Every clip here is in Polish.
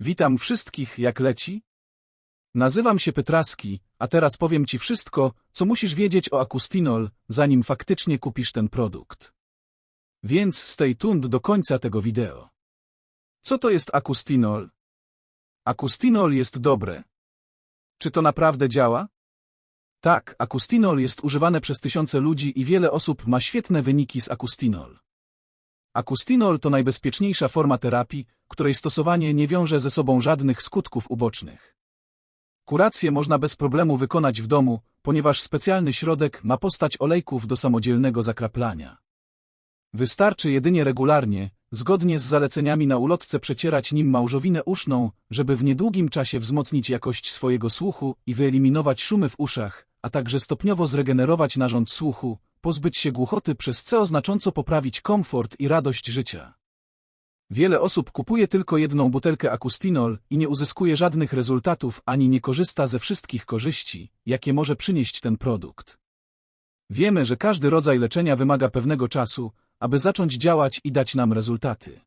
Witam wszystkich, jak leci? Nazywam się Petraski, a teraz powiem Ci wszystko, co musisz wiedzieć o Akustinol, zanim faktycznie kupisz ten produkt. Więc stay tuned do końca tego wideo. Co to jest Akustinol? Akustinol jest dobre. Czy to naprawdę działa? Tak, Akustinol jest używane przez tysiące ludzi i wiele osób ma świetne wyniki z Akustinol. Akustinol to najbezpieczniejsza forma terapii, której stosowanie nie wiąże ze sobą żadnych skutków ubocznych. Kurację można bez problemu wykonać w domu, ponieważ specjalny środek ma postać olejków do samodzielnego zakraplania. Wystarczy jedynie regularnie, zgodnie z zaleceniami na ulotce przecierać nim małżowinę uszną, żeby w niedługim czasie wzmocnić jakość swojego słuchu i wyeliminować szumy w uszach, a także stopniowo zregenerować narząd słuchu, pozbyć się głuchoty przez co znacząco poprawić komfort i radość życia. Wiele osób kupuje tylko jedną butelkę Akustinol i nie uzyskuje żadnych rezultatów ani nie korzysta ze wszystkich korzyści, jakie może przynieść ten produkt. Wiemy, że każdy rodzaj leczenia wymaga pewnego czasu, aby zacząć działać i dać nam rezultaty.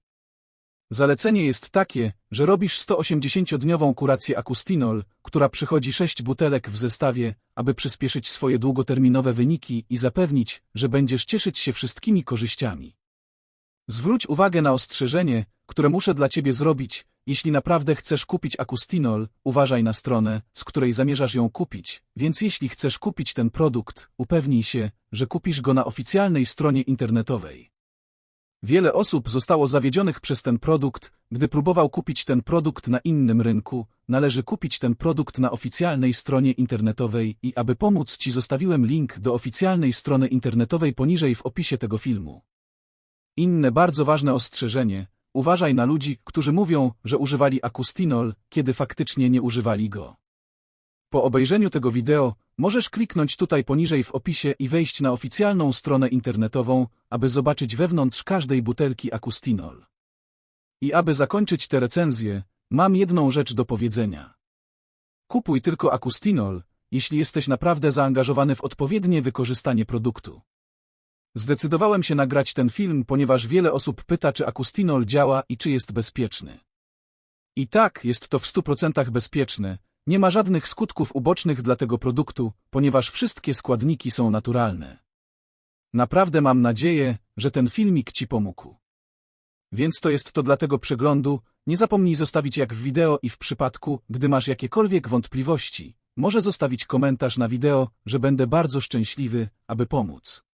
Zalecenie jest takie, że robisz 180-dniową kurację Akustinol, która przychodzi 6 butelek w zestawie, aby przyspieszyć swoje długoterminowe wyniki i zapewnić, że będziesz cieszyć się wszystkimi korzyściami. Zwróć uwagę na ostrzeżenie, które muszę dla Ciebie zrobić. Jeśli naprawdę chcesz kupić Akustinol, uważaj na stronę, z której zamierzasz ją kupić, więc jeśli chcesz kupić ten produkt, upewnij się, że kupisz go na oficjalnej stronie internetowej. Wiele osób zostało zawiedzionych przez ten produkt, gdy próbował kupić ten produkt na innym rynku, należy kupić ten produkt na oficjalnej stronie internetowej i aby pomóc Ci zostawiłem link do oficjalnej strony internetowej poniżej w opisie tego filmu. Inne bardzo ważne ostrzeżenie, uważaj na ludzi, którzy mówią, że używali Akustinol, kiedy faktycznie nie używali go. Po obejrzeniu tego wideo możesz kliknąć tutaj poniżej w opisie i wejść na oficjalną stronę internetową, aby zobaczyć wewnątrz każdej butelki Akustinol. I aby zakończyć tę recenzję, mam jedną rzecz do powiedzenia. Kupuj tylko Akustinol, jeśli jesteś naprawdę zaangażowany w odpowiednie wykorzystanie produktu. Zdecydowałem się nagrać ten film, ponieważ wiele osób pyta, czy Akustinol działa i czy jest bezpieczny. I tak, jest to w 100% bezpieczne, nie ma żadnych skutków ubocznych dla tego produktu, ponieważ wszystkie składniki są naturalne. Naprawdę mam nadzieję, że ten filmik Ci pomógł. Więc to jest to dla tego przeglądu, nie zapomnij zostawić jak w wideo i w przypadku, gdy masz jakiekolwiek wątpliwości, może zostawić komentarz na wideo, że będę bardzo szczęśliwy, aby pomóc.